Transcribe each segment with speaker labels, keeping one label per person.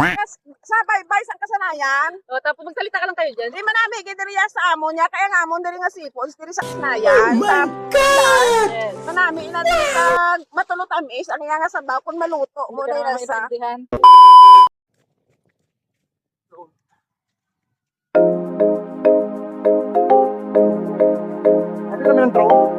Speaker 1: Kas, sa baybay sa kasanayan.
Speaker 2: O, tapos magsalita ka lang kayo dyan.
Speaker 1: Di manami gidiriya sa amo niya kaya nga amon diri nga sipon diri sa kasanayan. Oh my God! Manami ina diri kag matulot amis ang iya nga sabaw kun maluto mo diri
Speaker 2: naman
Speaker 1: sa.
Speaker 3: Ano naman yung drone?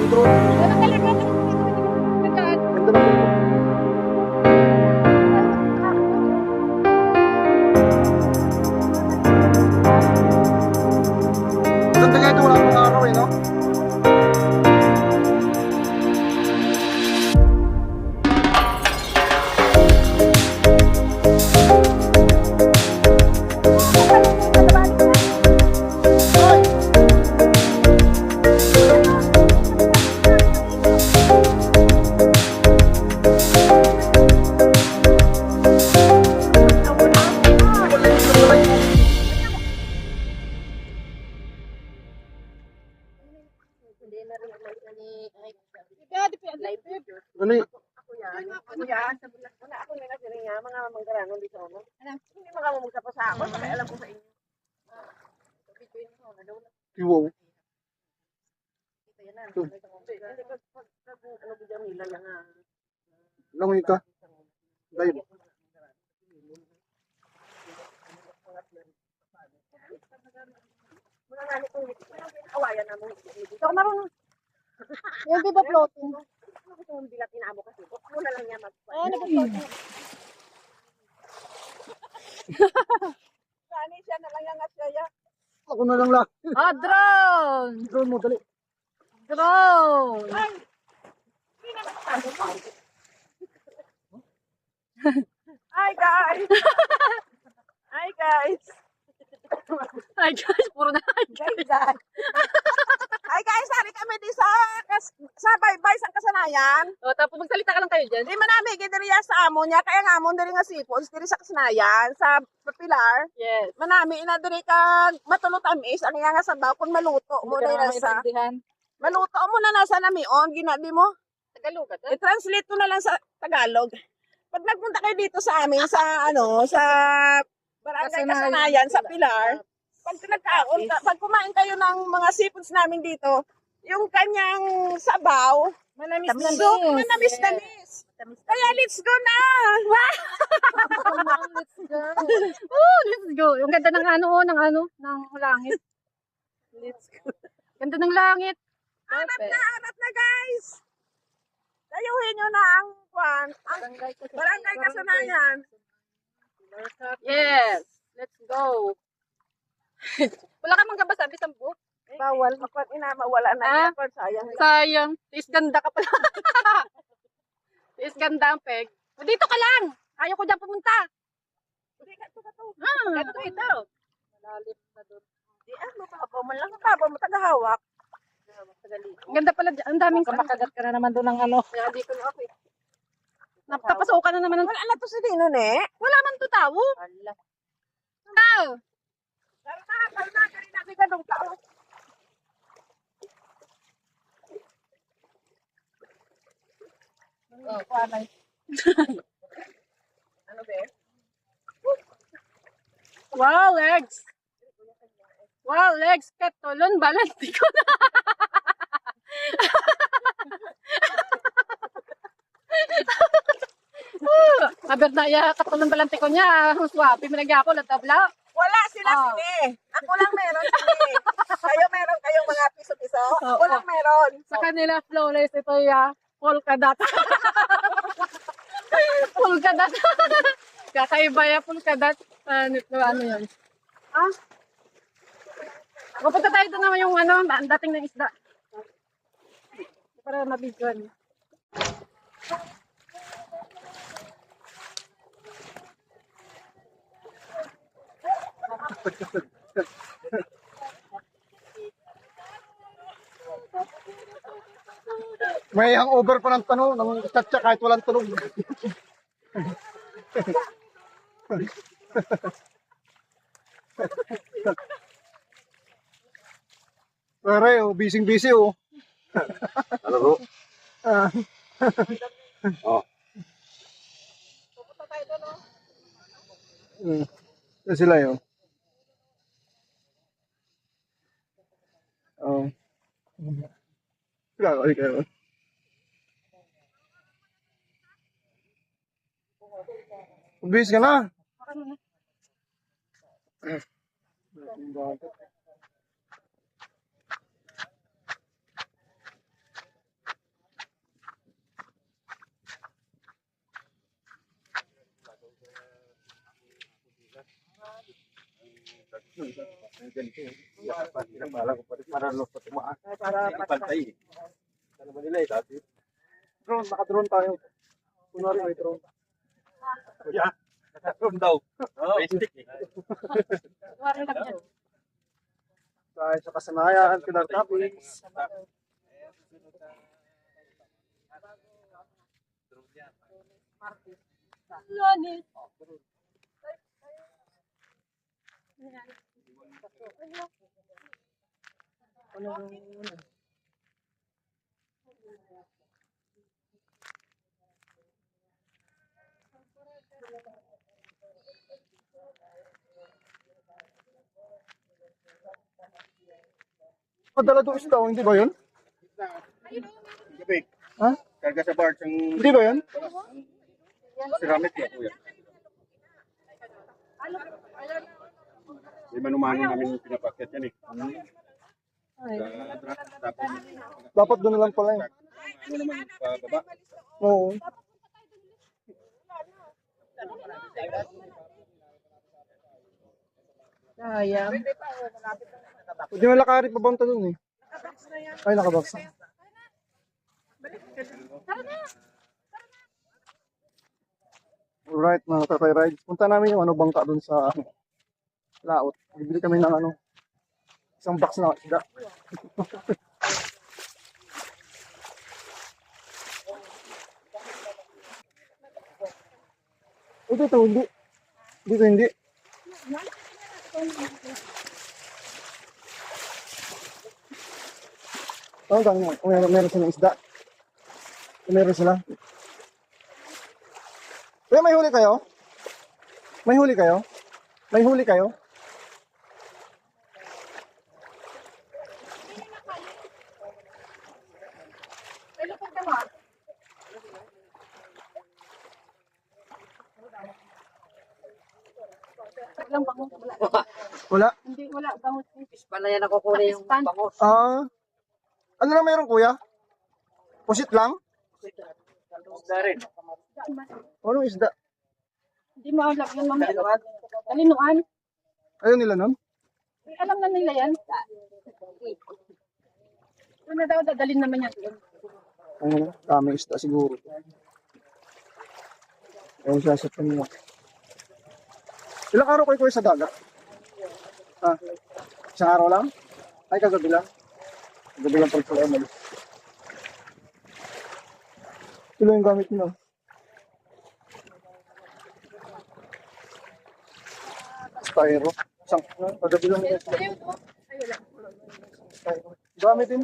Speaker 3: Grabe
Speaker 1: ah,
Speaker 3: Langoy ka. Live.
Speaker 1: mga nga nito, awayan na mo.
Speaker 4: Ito ako marunong. Yung di ba floating?
Speaker 1: Ano gusto mong bilatin amo kasi? Ako na lang niya mag
Speaker 4: Eh, nag-floating.
Speaker 1: Sani siya na lang yung.
Speaker 3: Ako na lang lang.
Speaker 2: Ah, drone!
Speaker 3: Drone mo, dali.
Speaker 2: Drone!
Speaker 1: Hi guys! Hi guys!
Speaker 2: Ay, guys, puro na ay, guys.
Speaker 1: guys! Hi guys! Hari kami di sa kas, sa baybay sa kasanayan.
Speaker 2: O, tapos magsalita ka lang kayo dyan.
Speaker 1: Di manami gidiriya sa amo niya kaya nga amon diri nga sipon diri sa kasanayan sa pilar.
Speaker 2: Yes.
Speaker 1: Manami ina diri kag matulot amis ang iya nga sabaw kun maluto mo
Speaker 2: ka
Speaker 1: diri
Speaker 2: naman
Speaker 1: sa maluto mo na nasa namion ginadi mo.
Speaker 2: Tagalog ka
Speaker 1: I-translate ko na lang sa Tagalog. Pag nagpunta kayo dito sa amin, sa ano, sa barangay
Speaker 2: Kasanayan.
Speaker 1: Kasanayan, sa Pilar, pag nagkaon, ka- pag kumain kayo ng mga seafoods namin dito, yung kanyang sabaw,
Speaker 2: Manamis
Speaker 1: so, manamis-namis. Kaya let's go na!
Speaker 2: let's go. Oh, let's go. Yung ganda ng ano, oh, ng ano, ng langit. Let's go. Ganda ng langit.
Speaker 1: Harap na, harap na guys! Layuhin nyo na ang kwan, ang barangay Kasanayan.
Speaker 2: Yes. Let's go. Wala ka mang gabas, sabi sampu.
Speaker 1: Bawal. Kapag inama, wala na.
Speaker 2: Ah.
Speaker 1: Kapag sayang.
Speaker 2: Sayang. Tiis ganda ka pala. Tiis ganda ang peg. O, dito ka lang. Ayaw ko dyan pumunta.
Speaker 1: Hindi ka ito ka to.
Speaker 2: Ah,
Speaker 1: Ito ito.
Speaker 2: malalim na doon.
Speaker 1: Di ano ba? Man lang ka ba? Matagahawak.
Speaker 2: Ang ganda pala dyan. Ang daming
Speaker 3: Kumakagat ka na naman doon ng ano.
Speaker 2: Kaya di ko na ako eh. Napapasokan na naman ng...
Speaker 1: Wala na to si Dino, ne?
Speaker 2: Wala man to tao.
Speaker 1: Nung tao.
Speaker 2: Oh.
Speaker 1: Ano ba?
Speaker 2: Wow, legs. Wow, legs. Katulon, balanti ko na. Aber na ya katulon balanti ko niya. Swabe mo nagyako latabla.
Speaker 1: Wala sila
Speaker 2: Ah.
Speaker 1: sini. Ako lang meron sini. Kayo meron kayong mga piso-piso. Ako lang meron.
Speaker 2: Sa kanila flawless ito ya. Polka dot. polka dot. Kakaiba ya polka dot. Ano, ano yun? Ah? Mapunta tayo doon naman yung ano, ang dating ng isda. Para mabigyan.
Speaker 3: May hangover pa ng tanong, ng chatcha kahit walang tulog. Pare, oh, busy busy oh.
Speaker 5: Ano bro?
Speaker 3: Ah,
Speaker 1: Pupunta tayo doon, no?
Speaker 3: mm. Sila yun. Oh. Enggak kok kayak. Bis kena. Eh.
Speaker 5: Para pantay. Ano ba nila eh?
Speaker 3: Drone, naka-drone tayo. Kunwari may drone.
Speaker 5: Kuya, naka-drone daw. Stick eh.
Speaker 2: Wari lang yan.
Speaker 3: Sa kasanayan, Pilar Topics.
Speaker 2: Lunes.
Speaker 3: Padala doon isda, oh, hindi ba yun?
Speaker 5: Gabi.
Speaker 3: Ha?
Speaker 5: Karga sa barge ang
Speaker 3: Hindi ba yun?
Speaker 5: ceramic ya kuya. Di manumano namin pinapakyat yan eh. Sa truck, tapos
Speaker 3: Dapat doon na lang pala yun.
Speaker 5: ano naman pababa.
Speaker 3: Oo.
Speaker 2: Sayang.
Speaker 3: Pwede mo lakari papunta doon eh. Ay, nakabox na. Alright, mga tatay rides. Punta namin yung ano bangka doon sa ano, laot. Bibili kami ng ano, isang box na isda. Eh, dito, hindi. Dito, hindi. Oo, oh, mo. Kung meron, meron silang isda. Meron sila. Kuya, may huli kayo? May huli kayo? May huli kayo?
Speaker 2: Walang bangus. Wala.
Speaker 3: Wala.
Speaker 2: Bangus.
Speaker 4: Pala yan ako kunin yung
Speaker 2: Pakistan.
Speaker 4: bangos.
Speaker 3: Ah. ano na meron, kuya? Pusit lang?
Speaker 5: Isda rin.
Speaker 3: Anong isda?
Speaker 2: Hindi mo alam yung mga dalinuan.
Speaker 3: Ayaw nila nun?
Speaker 2: Eh, alam na nila yan. Ano na daw, dadalhin naman yan.
Speaker 3: Ang daming isda siguro. Ayun siya sa kanila. Ilang araw kayo kayo sa dagat? Ha? Isang araw lang? Ay, kagabi lang? Kagabi lang pala umalis. Ito yung gamit nyo. Styro. Isang, kagabi lang yun. Styro. Gamit din.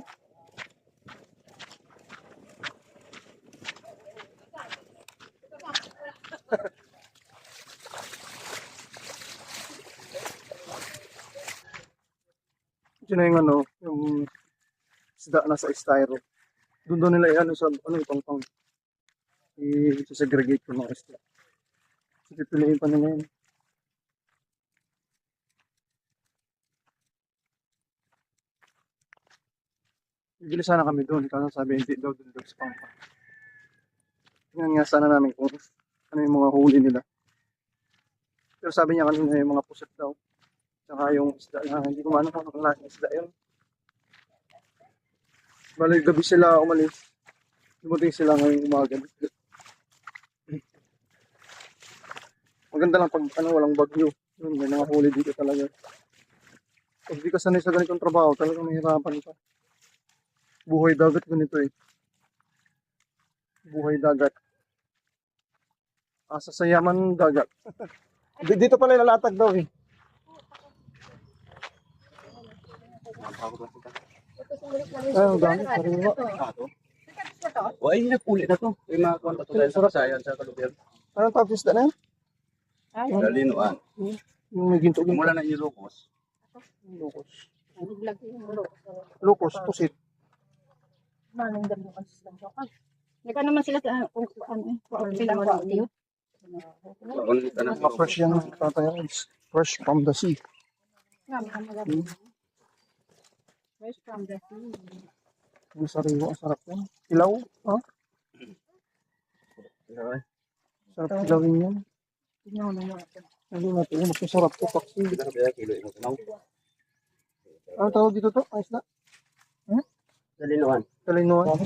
Speaker 3: Yun na yung ano, yung isda na sa styro. Doon doon nila ano sa ano itong pang i-segregate yung mga isda. So, pipiliin pa nila yun. Bibili sana kami doon, kasi sabi hindi daw doon daw sa pangpa. Tingnan nga sana namin kung ano yung mga huli nila. Pero sabi niya kanina yung mga puset daw. Tsaka yung isda na hindi ko maano kung anong klaseng isda yun. Bali, gabi sila umalis. Dumating sila ngayong umaga. Maganda lang pag ano, walang bagyo. Yun, may mga huli dito talaga. Pag di ka sanay sa ganitong trabaho, talagang mahirapan ka. Buhay dagat ganito eh. Buhay dagat. Asa sa yaman dagat. Di- dito pala ilalatag daw eh. Ay, ang dami. Sariwa.
Speaker 5: O ay, nag-uli na to. May mga kwanta to tayo sa kasayan sa kalubiyan.
Speaker 3: Anong sa isda na yan?
Speaker 5: Dalinuan.
Speaker 3: Yung may ginto ginto.
Speaker 5: Mula na Ilocos.
Speaker 3: Lukos. Lukos, pusit.
Speaker 2: Manong dami ng konsistensya. Naka naman sila sa kung ano eh. Sila
Speaker 5: ka na.
Speaker 3: Mga fresh yan. Fresh from the sea.
Speaker 2: Fresh from the sea.
Speaker 3: Yung sariwa, ang sarap yan. Ilaw, ha? Sarap ilawin yan.
Speaker 2: Tingnan mo naman.
Speaker 3: Hindi natin yung masarap to. Paksi. Ano tawag dito to? Ang isda?
Speaker 5: Dalinuan.
Speaker 3: Kalinuan.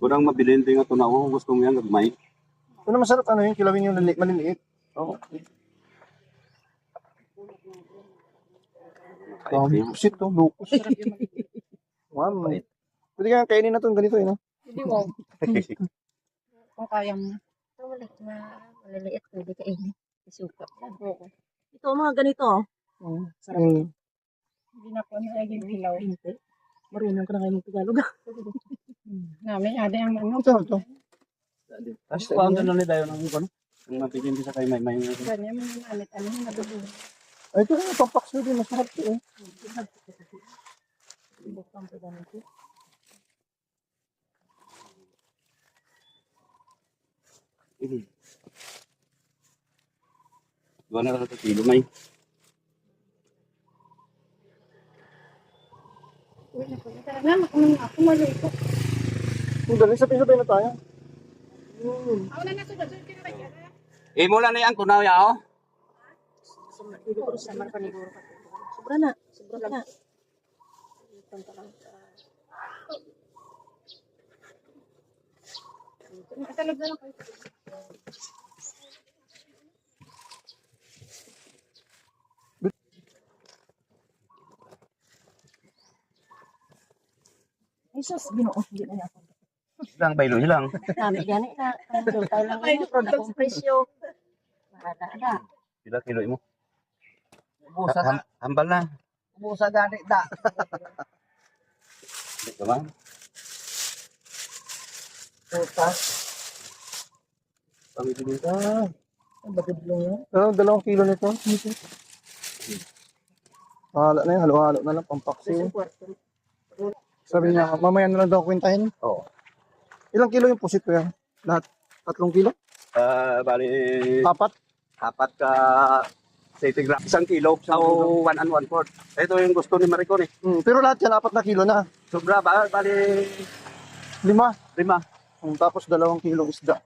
Speaker 5: Kurang mabilin din nga tunaw kung gusto mo yan gagmay.
Speaker 3: Ano masarap ano yung kilawin yung maliliit? Oo. Dami pusit to. Lukos. Wow. Pwede kaya kainin na to ganito eh, no?
Speaker 2: Hindi mo. Kung kaya mo.
Speaker 4: Ulit na maliliit, pwede kainin. Isuka lang.
Speaker 2: Oo.
Speaker 1: Ito mga ganito. oh.
Speaker 3: Oo. Mm.
Speaker 2: Hindi na po naging hilaw.
Speaker 1: Marunong ka na kayo mag-Tagalog.
Speaker 2: Namin ada ang ano.
Speaker 3: Ito, ito.
Speaker 5: Tapos paano na nila yun ang ano? Ang mabigyan din sa kay may may.
Speaker 2: Ganyan mo yung amit. Ano yung nadudulo.
Speaker 3: Ay, ito yung pampaks din. Masarap to eh.
Speaker 5: Gawa na lang ito kilo may.
Speaker 2: Talaga, makunin ako malito.
Speaker 3: Kung dali, sabay-sabay na tayo.
Speaker 2: Ako na kinakaya.
Speaker 5: Eh mula na yan tunaw ya oh.
Speaker 1: Sobra na. Sobra na.
Speaker 2: Katalog na lang kayo.
Speaker 1: Ay, sus, ginoo. Hindi na yan.
Speaker 5: Lang baylo lang.
Speaker 4: Dami gani na. Tayo lang ano, product presyo. Mahada na.
Speaker 5: Pila kilo imo? Busa ham, hambal na.
Speaker 1: Busa gani da.
Speaker 5: Di ba man?
Speaker 1: Busa.
Speaker 5: Pamili ka.
Speaker 1: Ang batid lang yan.
Speaker 3: Ano, dalawang kilo nito. Bahala na yun. Halo-halo na lang. Pampaksi. Sabi niya, mamaya na lang daw kwentahin.
Speaker 5: Oo.
Speaker 3: Ilang kilo yung pusit ko yan? Lahat? Tatlong kilo?
Speaker 5: Ah, bali
Speaker 3: Apat?
Speaker 5: apat ka 80 gram. Isang kilo. So, one and one fourth. Ito yung gusto ni Maricon eh.
Speaker 3: Hmm, pero lahat yan, apat na kilo na.
Speaker 5: Sobra ba? Bali
Speaker 3: Lima.
Speaker 5: lima.
Speaker 3: Hmm, tapos dalawang kilong isda.